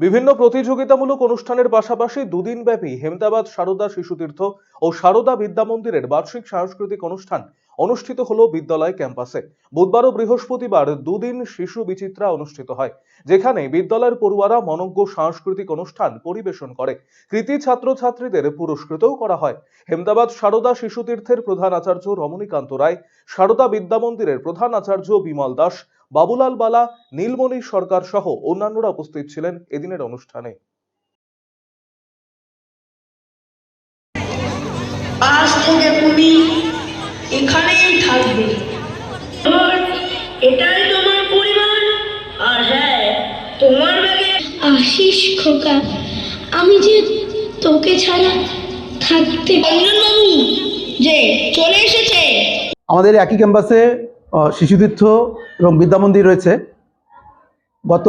বিভিন্ন প্রতিযোগিতামূলক অনুষ্ঠানের পাশাপাশি দুদিন ব্যাপী হেমদাবাদ সারদা শিশুতীর্থ ও সারদা বিদ্যা মন্দিরের বার্ষিক সাংস্কৃতিক অনুষ্ঠান অনুষ্ঠিত হলো বিদ্যালয় ক্যাম্পাসে। বুধবার ও বৃহস্পতিবার দুদিন শিশু বিচিত্রা অনুষ্ঠিত হয়, যেখানে বিদ্যালয়ের পড়ুয়ারা মনজ্ঞ সাংস্কৃতিক অনুষ্ঠান পরিবেশন করে। কৃতি ছাত্রছাত্রীদের পুরস্কৃতও করা হয়। হেমদাবাদ সারদা শিশুতীর্থের প্রধান আচার্য রমণীকান্ত রায়, সারদা বিদ্যা মন্দিরের প্রধান আচার্য বিমল দাস বাবুলাল বালা নীলমণি সরকার সহ অন্যান্যরা উপস্থিত ছিলেন এদিনের অনুষ্ঠানে। আজ থেকে তুমি এখানেই থাকবে। এটাই তোমার পরিবার আর হ্যাঁ তোমার ব্যাগে আশিস খোকা আমি যে তোকে ছাড়া থাকতে যে চলে এসেছে। আমাদের একই ক্যাম্পাসে শিশুতীর্থ এবং বিদ্যামন্দির রয়েছে। গত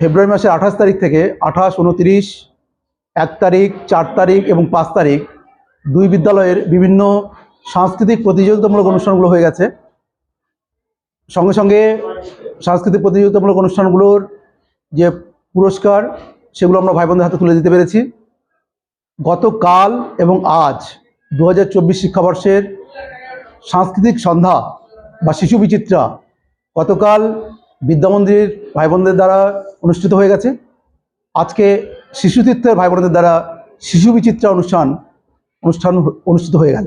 ফেব্রুয়ারি মাসের আঠাশ তারিখ থেকে আঠাশ, উনত্রিশ, এক তারিখ, চার তারিখ এবং পাঁচ তারিখ দুই বিদ্যালয়ের বিভিন্ন সাংস্কৃতিক প্রতিযোগিতামূলক অনুষ্ঠানগুলো হয়ে গেছে। সঙ্গে সঙ্গে সাংস্কৃতিক প্রতিযোগিতামূলক অনুষ্ঠানগুলোর যে পুরস্কার, সেগুলো আমরা ভাই বোনদের হাতে তুলে দিতে পেরেছি। গতকাল এবং আজ দু হাজার চব্বিশ শিক্ষাবর্ষের সাংস্কৃতিক সন্ধ্যা বা শিশু বিচিত্রা গতকাল বিদ্যামন্দির ভাই বোনদের দ্বারা অনুষ্ঠিত হয়ে গেছে। আজকে শিশুতীর্থের ভাই বোনদের দ্বারা শিশু বিচিত্রা অনুষ্ঠান অনুষ্ঠান অনুষ্ঠিত হয়ে গেল।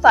9.5